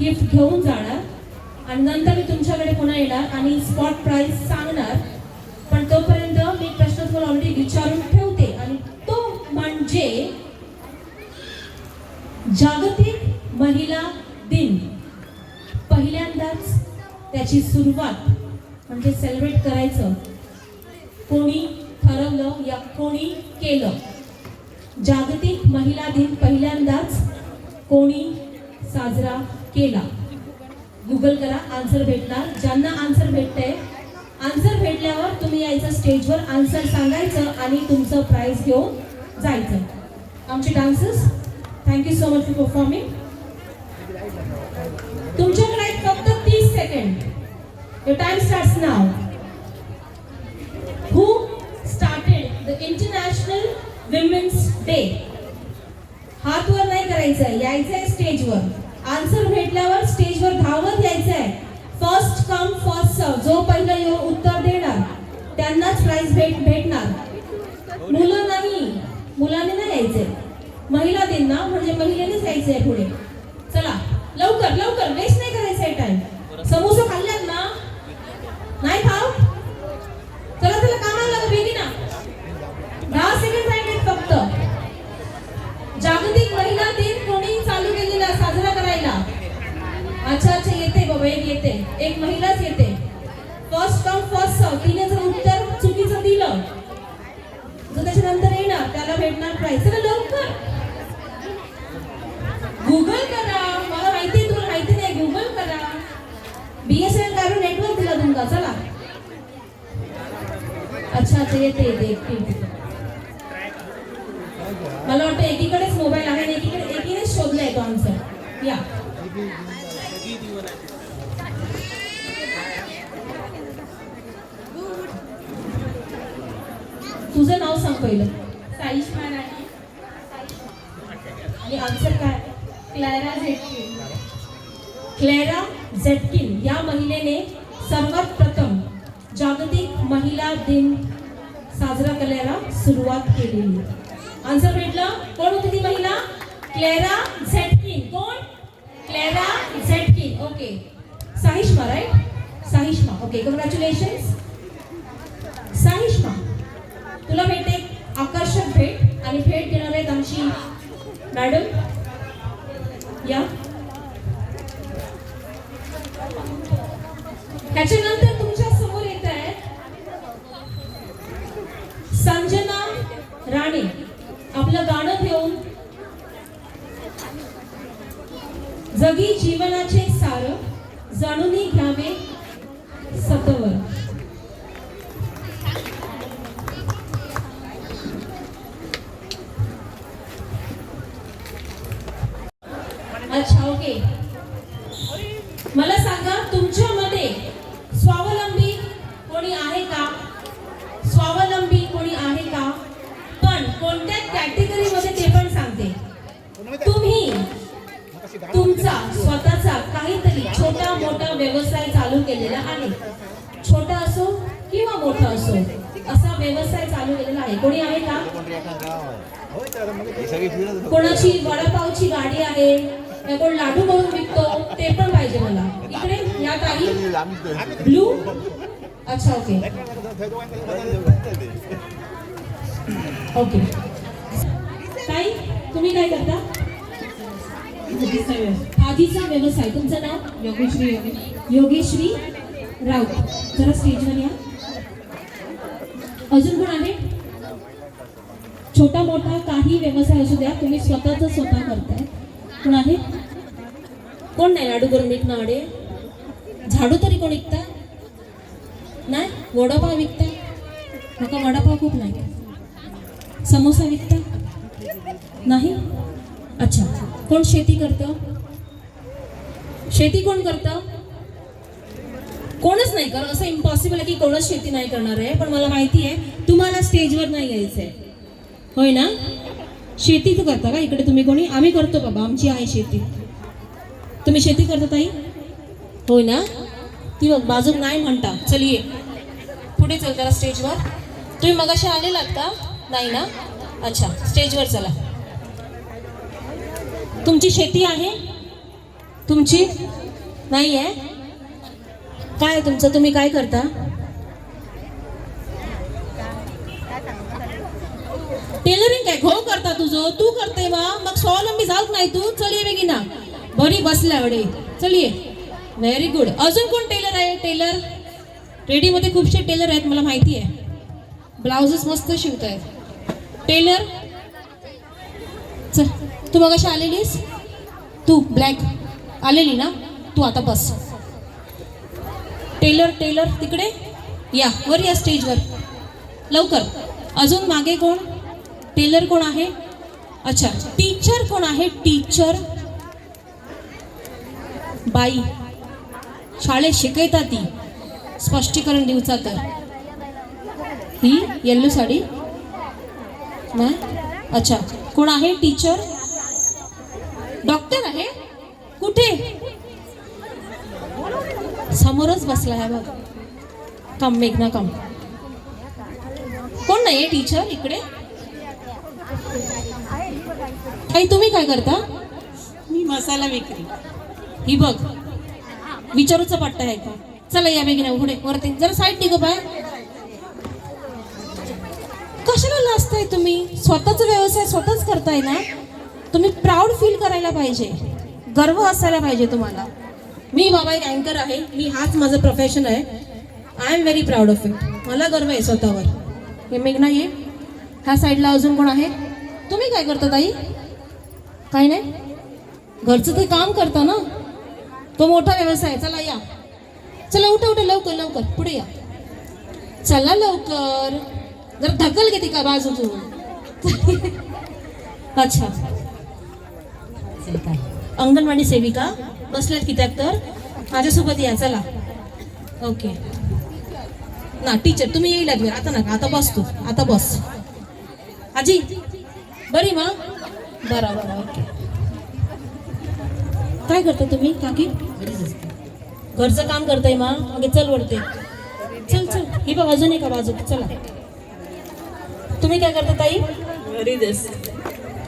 Gift घेऊन जाणार. आणि नंतर मी तुमच्याकडे पुन्हा येणार आणि स्पॉट प्राईस सांगणार. पण तोपर्यंत मी प्रश्न तुम्हाला ऑलरेडी विचारून ठेवते. आणि तो म्हणजे जागतिक महिला दिन. पहिल्यांदाच त्याची सुरुवात म्हणजे सेलिब्रेट करायचं. कोणी ठरवलं या कोणी केलं. जागतिक महिला दिन पहिल्यांदाच कोणी साजरा केला. गुगल करा आन्सर भेटणार. ज्यांना आन्सर भेटतंय आन्सर भेटल्यावर तुम्ही यायचं स्टेजवर आन्सर सांगायचं आणि तुमचं प्राईज घेऊन जायचं. आमचे dances thank you so much for performing तुमच्याकडे आहेत फक्त तीस second the time starts now started the international women's day हात वर नाही करायचंय यायचंय स्टेजवर आन्सर भेटल्यावर स्टेजवर धावत यायचंय. फर्स्ट कम फर्स्ट सर्व जो पहिला येऊन उत्तर देणार त्यांनाच प्राइज भेट भेटणार. मुलं नाही. मुलांनी नाही यायचंय. महिला त्यांना म्हणजे महिलेनेच यायचंय पुढे. चला लवकर लवकर. वेस्ट नाही करायचंय टाइम समोसा खाल्ल्यात ना? नाही खाऊ? चला चला एक महिलाच येते. फर्स्ट कम फर्स्ट सर्व तिने जर उत्तर चुकीचं दिलं तर त्याच्यानंतर येणार त्याला भेटणार प्राइस चला लवकर. गुगल करा. मला माहिती आहे तुला माहिती नाही. गुगल करा. बीएसएनएल काढून नेटवर्क दिला तुमका चला. अच्छा अच्छा येते येते एकटी मला वाटतं एकीकडेच मोबाईल आहे आणि एकीकडे एकीनेच शोधला येतो आन्सर या तुझं नाव सांग पहिलं. साईशमा राणी आणि आन्सर काय? क्लॅरा झेटकिन. क्लॅरा झेटकिन या महिलेने सर्वात प्रथम जागतिक महिला दिन साजरा करायला सुरुवात केलेली. आन्सर भेटलं? कोण होती ती महिला? Clara Zetkin. कोण? Clara Zetkin. Okay Sahishma right Sahishma. Okay congratulation Sahishma तुला भेटते आकर्षक भेट आणि भेट देणार आहेत आमची मॅडम. या. त्याच्यानंतर तुमच्यासमोर येत आहे संजना राणे. आपलं गाणं घेऊन. जगी जीवनाचे सार जाणूनही घ्यावे सतवर. कोणी आहे का? कोणाची वडापावची गाडी आहे? कोण लाडू करून विकतो? ते पण पाहिजे मला. इकडे या ताई. ब्लू? अच्छा ओके. ओके. ताई तुम्ही काय करता? आधीचा व्यवसाय. तुमचं नाव? योगेश्री योगेश योगेश्री राऊत. जरा स्टेजवर या. अजून कोण आहे? छोटा मोठा काही व्यवसाय असू द्या तुम्ही स्वतःच स्वतः करताय. कोण आहे? कोण नाही? लाडू करून विकणं आडे. झाडू तरी कोण विकता? नाही? वडापाव विकता? नका वडापाव खूप नाही. समोसा विकता? नाही? अच्छा. कोण शेती करतं? शेती कोण करतं? कोणच नाही कर असं इम्पॉसिबल आहे की कोणच शेती नाही करणार आहे. पण मला माहिती आहे तुम्हाला स्टेजवर नाही यायचंय. होय ना? शेती तर करता का? इकडे तुम्ही कोणी? आम्ही करतो बाबा. आमची आहे शेती. तुम्ही शेती करता ताई? होय ना? ती बघ बाजूक नाही म्हणता. चल ये. पुढे चल जरा स्टेजवर. तुम्ही मगाशी आलेलात का? नाही ना? अच्छा स्टेजवर चला. तुमची शेती आहे? तुमची? नाही आहे काय आहे तुमचं? तुम्ही काय करता? टेलरिंग काय? घोव करता तुझं? तू करते वा. मग स्वावलंबी झाल नाही तू? चल ये बेगिना बरी बसल्या एवढे चल ये व्हेरी गुड अजून कोण टेलर आहे? टेलर? रेडीमध्ये खूपशे टेलर आहेत मला माहिती आहे. ब्लाउजेस मस्त शिवत आहेत टेलर? चल तू मग अशी आलेलीस? तू ब्लॅक. आलेली ना? तू आता बस. टेलर टेलर तिकडे? या वर या स्टेजवर. लवकर. अजून मागे कोण? टेलर कोण आहे? अच्छा टीचर कोण आहे? टीचर बाई. शाळेत शिकयता ती. स्पष्टीकरण दिवचा तर. ही येल्लो साडी. अच्छा. कोण आहे? टीचर डॉक्टर आहे? कुठे? समोरच बसला आहे बघ. कम मेघना कम कोण नाही टीचर इकडे. आई तुम्ही काय करता? मी मसाला विक्री. ही बघ. विचारूचा पट्टा आहे का? चला या बेगिना पुढे वरती. जरा साईड निघो बाय कशाला लाजताय तुम्ही? स्वतःचा व्यवसाय स्वतःच करताय ना? तुम्ही प्राऊड फील करायला पाहिजे. गर्व असायला पाहिजे तुम्हाला. मी बाबा एक अँकर आहे. मी हाच माझं प्रोफेशन आहे. I am very proud of it मला गर्व आहे स्वतःवर. हे मेघना ये ह्या साईडला अजून कोण आहे तुम्ही काय करता ताई? काय नाही. घरचं ते काम करता ना? तो मोठा व्यवसाय आहे. चला या. चला उठा उठा लवकर लवकर. पुढे या. चला लवकर. जर ढकल घेते का बाजूतून अच्छा. अंगणवाडी सेविका. बसल्यात कित्याक तर माझ्यासोबत या चला. ओके ना टीचर तुम्ही येईल आता नका. आता बस तू आता बस. आजी बरी मा बरं बरं ओके. काय करता तुम्ही काकी? घरचं काम करताय मा मग चल वरते. चल चल. ही बघ अजून एका बाजू चला. तुम्ही काय करता ताई? घरी देस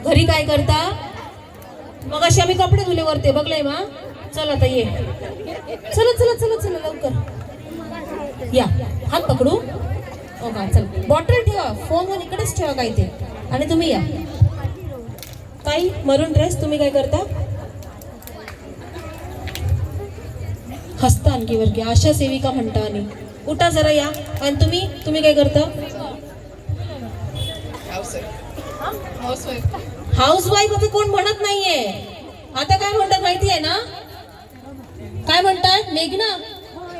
घरी काय करता? मग असे आम्ही कपडे धुले वरते बघलंय मा चल आता ये. चला चला चला चला लवकर. या. हात पकडू. हो का चल. बॉटल ठेवा. फोनवर इकडेच ठेवा काय ते. आणि तुम्ही या. ताई मरून ड्रेस तुम्ही काय करता? हसता आणखी वर्गी आशा सेविका म्हणता आणि. उठा जरा या. आणि तुम्ही तुम्ही काय करता? हाऊस वाईफ आता कोण म्हणत नाहीये. आता काय म्हणतात माहिती आहे ना? काय म्हणतात मेघना?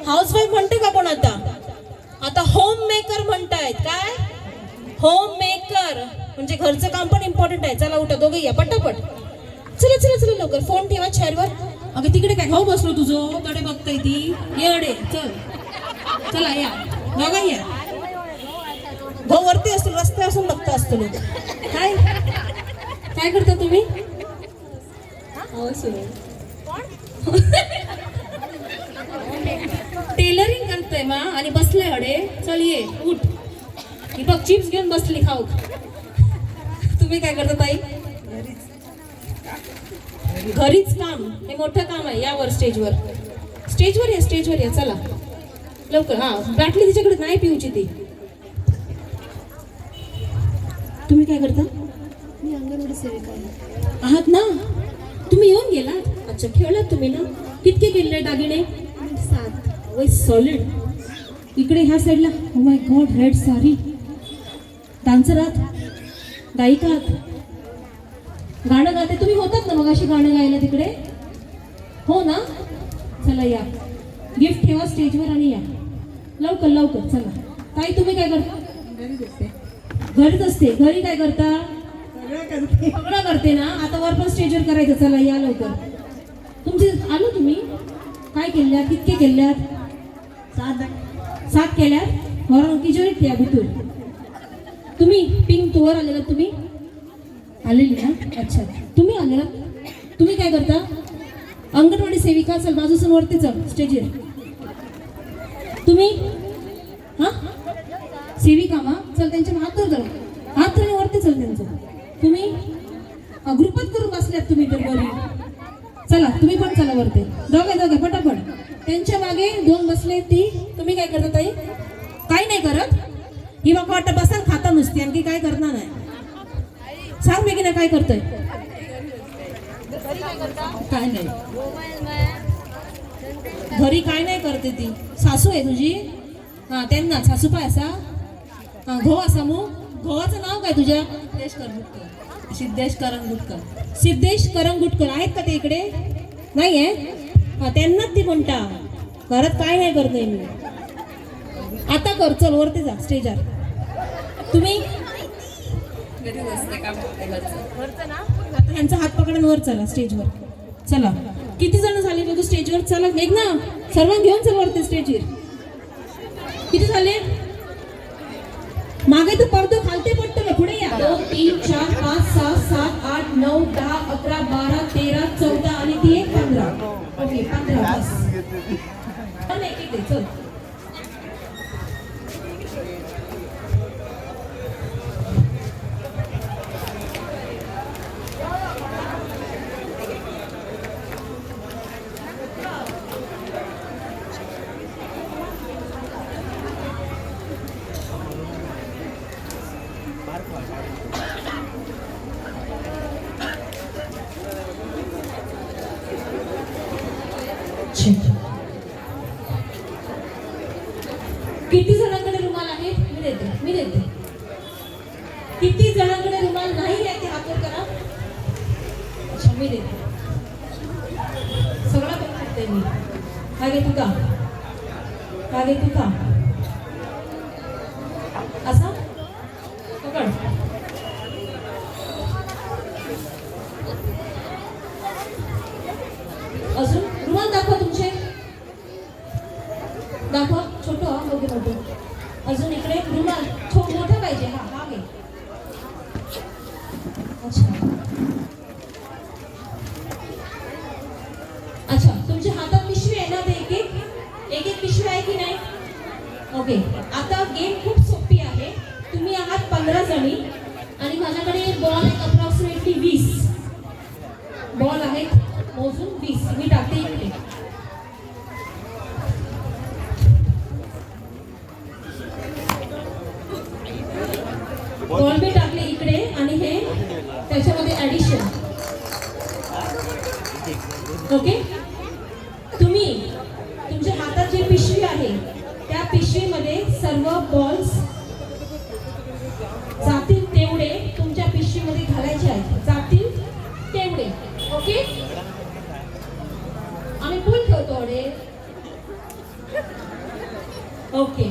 हाऊस वाईफ म्हणते का कोण आता? आता होम मेकर म्हणतायत काय? होम मेकर म्हणजे घरचं काम पण इम्पॉर्टंट आहे. चला उठा दोघे या पटापट. चला चला चला लवकर. फोन ठेवा चेअरवर अगं तिकडे काय? भाऊ बसलो तुझं. तडे बघताय ती. ये अडे चल. चला या. दोघा या. भाऊ वरती असतो रस्ते असून बघता असतो लोक काय? काय करता तुम्ही? टेलरिंग करतोय मा आणि बसले अडे चल ये उठ. ही बघ चिप्स घेऊन बसली खाऊ. तुम्ही काय करता ताई? घरीच काम. हे मोठं काम आहे यावर स्टेजवर. स्टेजवर या स्टेजवर या चला. लवकर हा बाटली तिच्याकडे नाही पिऊची ती. तुम्ही काय करता? मी अंगणवाडी सेविका आहे. आहात ना? तुम्ही येऊन गेला अच्छा खेळलात तुम्ही ना? कितके केले दागिने? वय सॉलिड इकडे ह्या साईडला ओ my God red sari. Dancer आहात? गायिका आहात? गाणं गाते तुम्ही होतात ना मग अशी गाणं गायला तिकडे? हो ना? चला या. गिफ्ट ठेवा स्टेजवर आणि या. लवकर लवकर चला. ताई तुम्ही काय करता? घरीच असते. घरी काय करता? सगळं करते. सगळं करते ना? आता वर पण स्टेजवर करायचं. चला या लवकर. तुमचे आलो तुम्ही. काय केल्यात? कितके केल्यात? सात सात केल्यात. वर किशोरी त्या भितूर तुम्ही पिंक तोवर आलेला तुम्ही? आलेली ना? अच्छा. तुम्ही आलेला? तुम्ही काय करता? अंगणवाडी सेविका चल बाजूसून वरती चल स्टेजवर तुम्ही? हा? सेविका मा? चल त्यांच्या हात धर. जरा हात धरून वरती चल त्यांचं. तुम्ही? ग्रुपच करून बसल्यात तुम्ही तर बरी चला तुम्ही पण चला वरती. दोघे दोघे पटापट. त्यांच्या मागे दोन बसले ती. तुम्ही काय करता ताई? काही नाही करत. ही मग वाटत बसा खाता नुसती. आणखी काय करणार नाही सांग मी की नाही काय करतोय? काय नाही. घरी काय नाही करते ती. सासू आहे तुझी. हा त्यांना. सासू पाय असा. हा घो असा मग घोवाचं नाव काय तुझ्या? सिद्धेश करंगुटकर सिद्धेश करंगुटकर. सिद्धेश करंगुटकर. आहेत का ते इकडे? नाही आहे त्यांनाच ती म्हणता घरात काय नाही करते मी. आता कर चल वरती जा स्टेजवर तुम्ही? आता ह्यांचा हात पकडून वर चला स्टेजवर चला. किती जण झाले बघू स्टेजवर चला एक ना. सर्वांना घेऊन चल वरती स्टेजवर किती झाले? मागे तू पडतो खालते पडतो ना पुढे या. दोन तीन चार पाच सहा सात आठ नऊ दहा अकरा बारा तेरा चौदा आणि ती एक पंधरा. ओके पंधरा बस. एक चल किती जणांकडे रुमाल आहे मी देते मी देते किती जणांकडे रुमाल नाही आहे ते हात वर करा अच्छा मी देते सगळं करू शकते मी हा घे तुका हा घे तुका असा पकड अजून रुमाल दाखवा तुमचे दाखवा छोटं हा बघू मोठं अजून इकडे रुमाल छोट मोठं पाहिजे हा हा घे अच्छा अच्छा तुमच्या हातात पिशवी आहे ना ते एक एक एक एक पिशवी आहे की नाही ओके आता गेम खूप सोपी आहे तुम्ही आहात पंधरा जणी आणि माझ्याकडे बॉल आहेत अप्रॉक्सिमेटली वीस बॉल आहेत मोजून वीस मी टाकते इकडे बॉल बी टाकले इकडे आणि हे त्याच्यामध्ये ॲडिशन ओके तुम्ही तुमच्या हातात जी पिशवी आहे त्या पिशवीमध्ये सर्व बॉल्स जातील तेवढे तुमच्या पिशवीमध्ये घालायचे आहेत जातील तेवढे ओके आम्ही फुल ठेवतो अडे ओके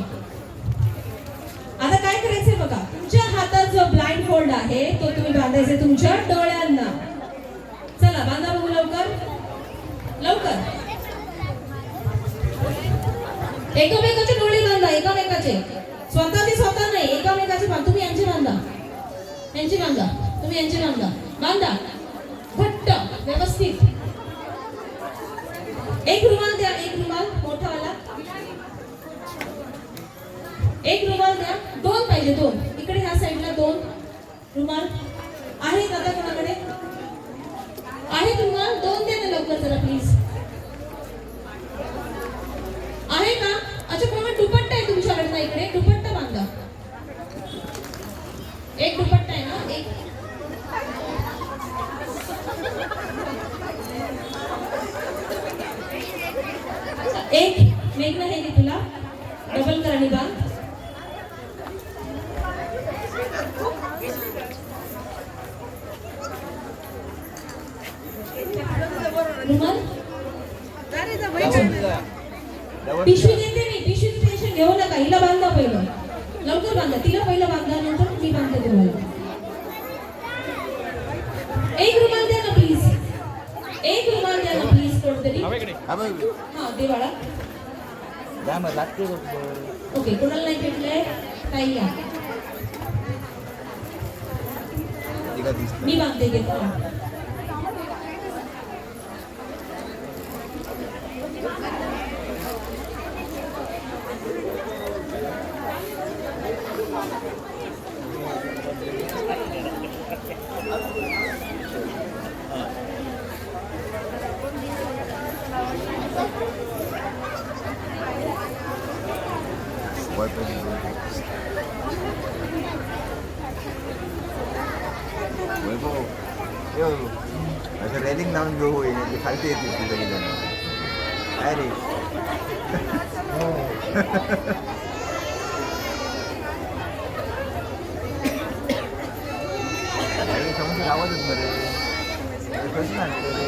आता काय करायचंय बघा तुमच्या हातात जो ब्लाइंड फोल्ड आहे तो तुम्ही बांधायचा तुमच्या डोळ्यांना चला बांधा बघू लवकर लवकर एकामेकाचे डोळे बांधा एकामेकाचे स्वतःचे स्वतः नाही एकामेकाचे बांधा तुम्ही यांचे बांधा यांची बांधा तुम्ही यांची बांधा बांधा घट्ट व्यवस्थित. एक रुमाल द्या एक रुमाल मोठा वाला. एक रुमाल द्या. दोन पाहिजे दोन. इकडे ह्या साईडला दोन रुमाल आहेत आता कोणाकडे आहेत रुमाल दोन द्या ना लवकर जरा प्लीज आहे का अच्छा कोणा दुपट्टा आहे तुमच्याकडे ना इकडे दुपट्टा बांधा एक दुपट्टा आहे ना एक एक मेघना हे तुला. डबल करणी बांध. पिशवी देते मी पिशवी टेन्शन घेऊ नका. हिला बांधा पहिलं. लवकर बांधा. तिला पहिलं बांधा नंतर मी बांधते तुम्हाला. एक रुपये द्या ना प्लीज एक रुमाल द्या ना प्लीज कोणतरी हा दे बाळा लागते ओके कोणाला नाही भेटलंय? काही या मी बांधते घेतो. वैभव यो असं रेलिंग लावून घेऊ होईल ते खालती येतील तिथे गेल्यानं काय रे अरे समोर आवाजच बरे कसं नाटतं रे पुढे.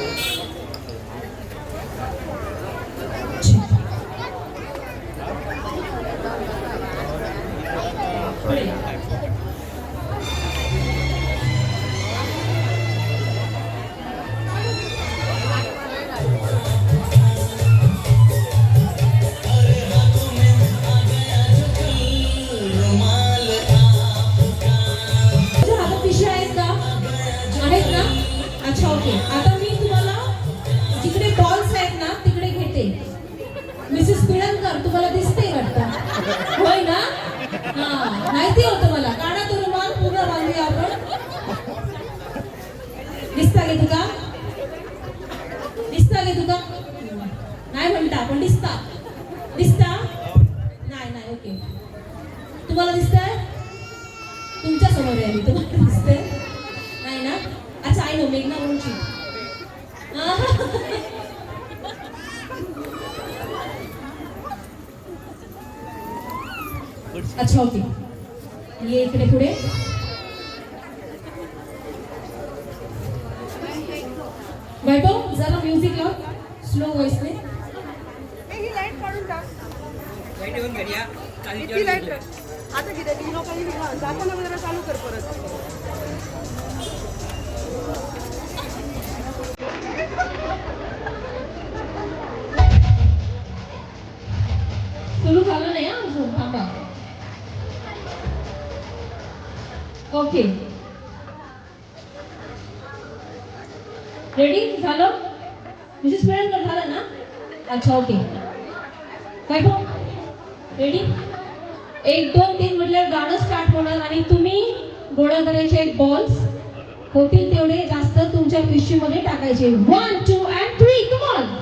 वैभव जरा म्युझिक लाव. स्लो व्हॉइसने ही आता किती ती लोकांनी जाताना वगैरे चालू कर परत. सुरू झालं नाही हा? अजून थांबा. ओके रेडी झालं? मिसेस पिळणकर झालं ना? अच्छा ओके काय रेडी एक दोन तीन म्हटल्यावर गाणं स्टार्ट होणार आणि तुम्ही गोळा करायचे बॉल्स होतील तेवढे जास्त तुमच्या पिशवीमध्ये टाकायचे. One two and three come on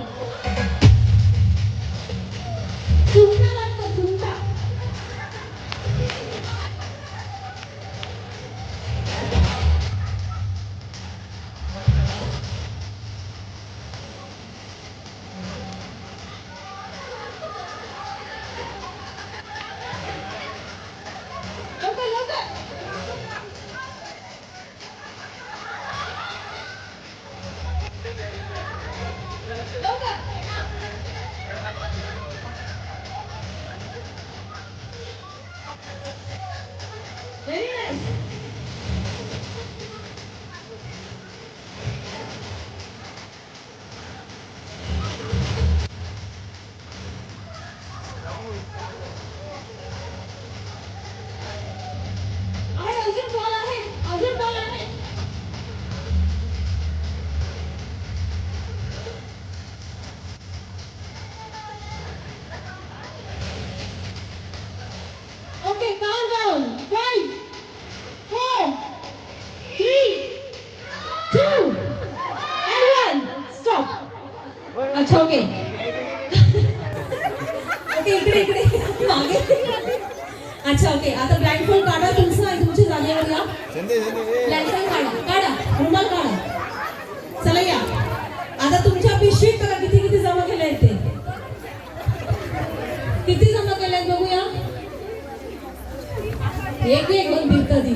एक एक दोन भिंत दी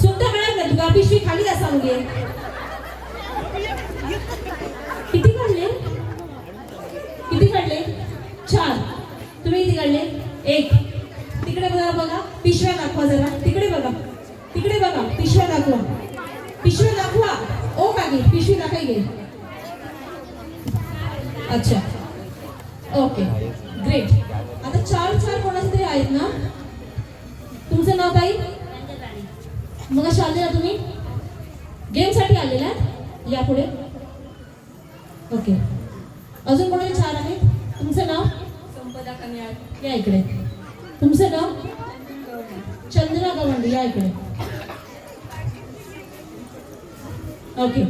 सुद्धा मिळत ना तुला पिशवी खाली असा मुगे किती काढले? किती काढले? चार. तुम्ही किती काढले? एक. तिकडे बघा बघा. पिशव्या दाखवा जरा. तिकडे बघा. तिकडे बघा. पिशव्या दाखवा. पिशव्या दाखवा. ओ काकी पिशवी दाखाई घे अच्छा. ओके. ग्रेट आता चार चार कोणाचे आहेत ना? तुमचं नाव ताई? मग अशा आलेला तुम्ही? गेमसाठी आलेला या पुढे. ओके अजून कोणाचे चार आहेत? तुमचं नाव? संपदा कन्याळ या इकडे. तुमचं नाव? चंद्रा गवंडी या इकडे. ओके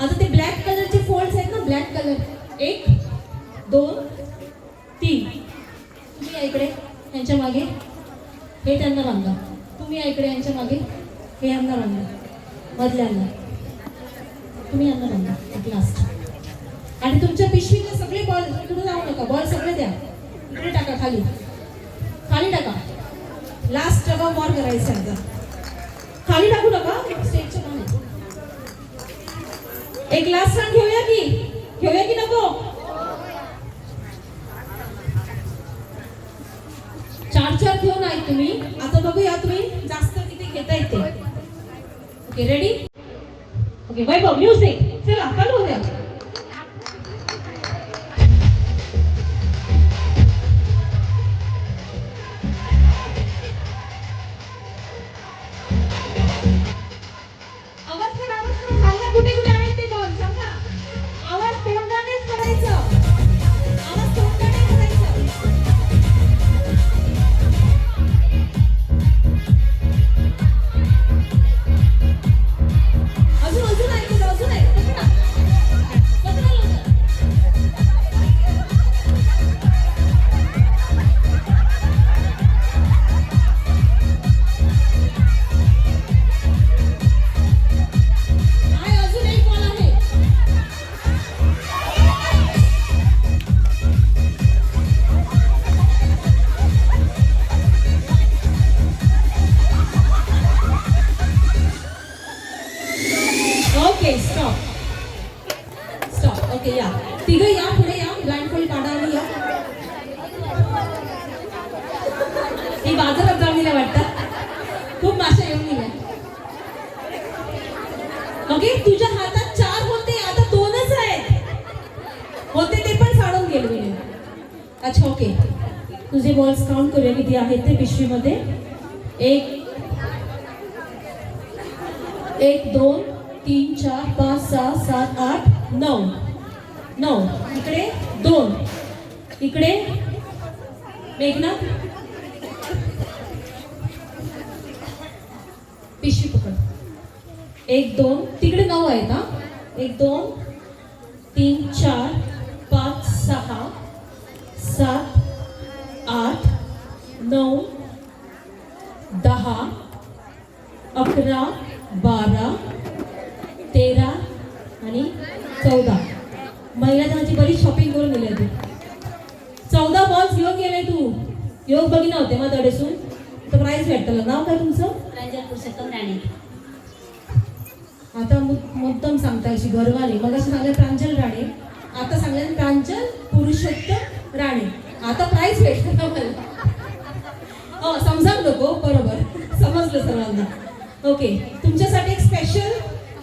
आता ते ब्लॅक कलरचे फोल्ड्स आहेत ना? ब्लॅक कलर एक दोन त्यांना बांधा तुम्ही ऐकडे इकडे यांच्या मागे हे यांना बांधा मधल्यांना तुम्ही यांना बांधा एक लास्ट आणि तुमच्या पिशवीतले सगळे बॉल इकडे जाऊ नका बॉल सगळे द्या इकडे टाका खाली खाली टाका लास्ट डबा वॉर करायचा आहे आता खाली टाकू नका स्टेजच्या बाहेर एक लास्ट रान घेऊया की घेऊया की नको चार चार घेऊन आहे तुम्ही आता बघूया तुम्ही जास्त किती घेता येते okay ready okay Vaibhav music चला चालू द्या दोन. इकडे. मेघनाथ पिशवी पकड. एक दोन. तिकडे नऊ आहे का एक दोन. तीन चार पाच सहा सात आठ नऊ दहा अकरा बारा तेरा आणि चौदा. महिला दहाची बरीच शॉपिंग करून गेली योग बघी नव्हते मग तडेसून तर प्राईज भेटलं नाव काय तुमचं? प्रांजल पुरुषोत्तम राणे. आता मुद- मुद्दाम सांगता अशी गर्वाने. मग असं सांगलं प्रांजल राणे. आता सांगलं प्रांजल पुरुषोत्तम राणे. आता प्राईज भेटलं ना मला? हो नको बरोबर. समजलं सर्वांना. ओके. तुमच्यासाठी एक स्पेशल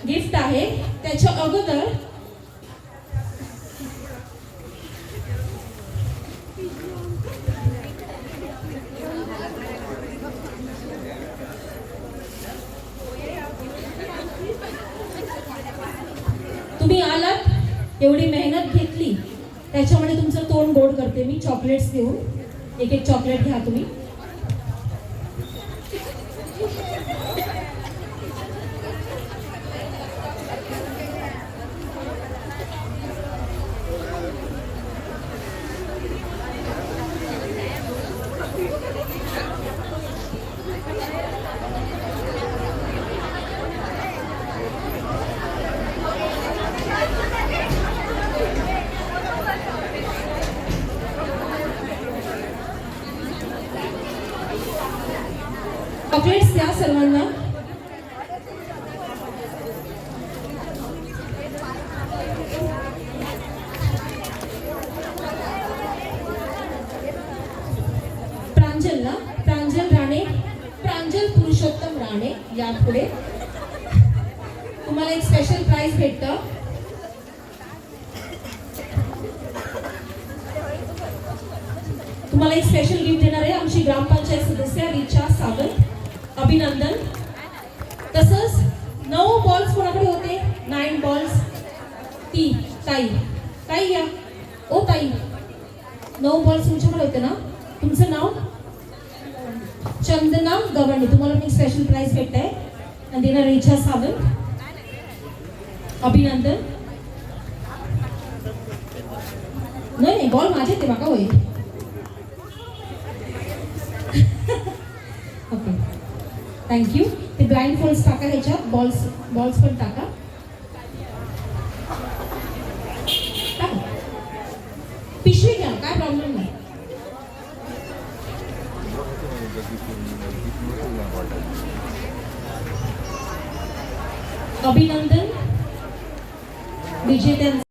गिफ्ट आहे. त्याच्या अगोदर तुम्ही आलात एवढी मेहनत घेतली त्याच्यामुळे तुमचं तोंड गोड करते मी. चॉकलेट्स देऊन एक एक चॉकलेट घ्या तुम्ही. अँड बॉल्स ती ताई ताई घ्या ओ ताई नऊ बॉल्स तुमच्याकडे होते ना? तुमचं नाव? चंदना गवंडे. तुम्हाला मी स्पेशल प्राईज भेटत आहे आणि देणार रिचा सावंत. अभिनंदन. नाही नाही बॉल माझे ते बाका होईल ओके थँक्यू ते ब्लाइंड फोल्स टाका ह्याच्यात. बॉल्स बॉल्स पण टाका. अभिनंदन विजेत्यांचं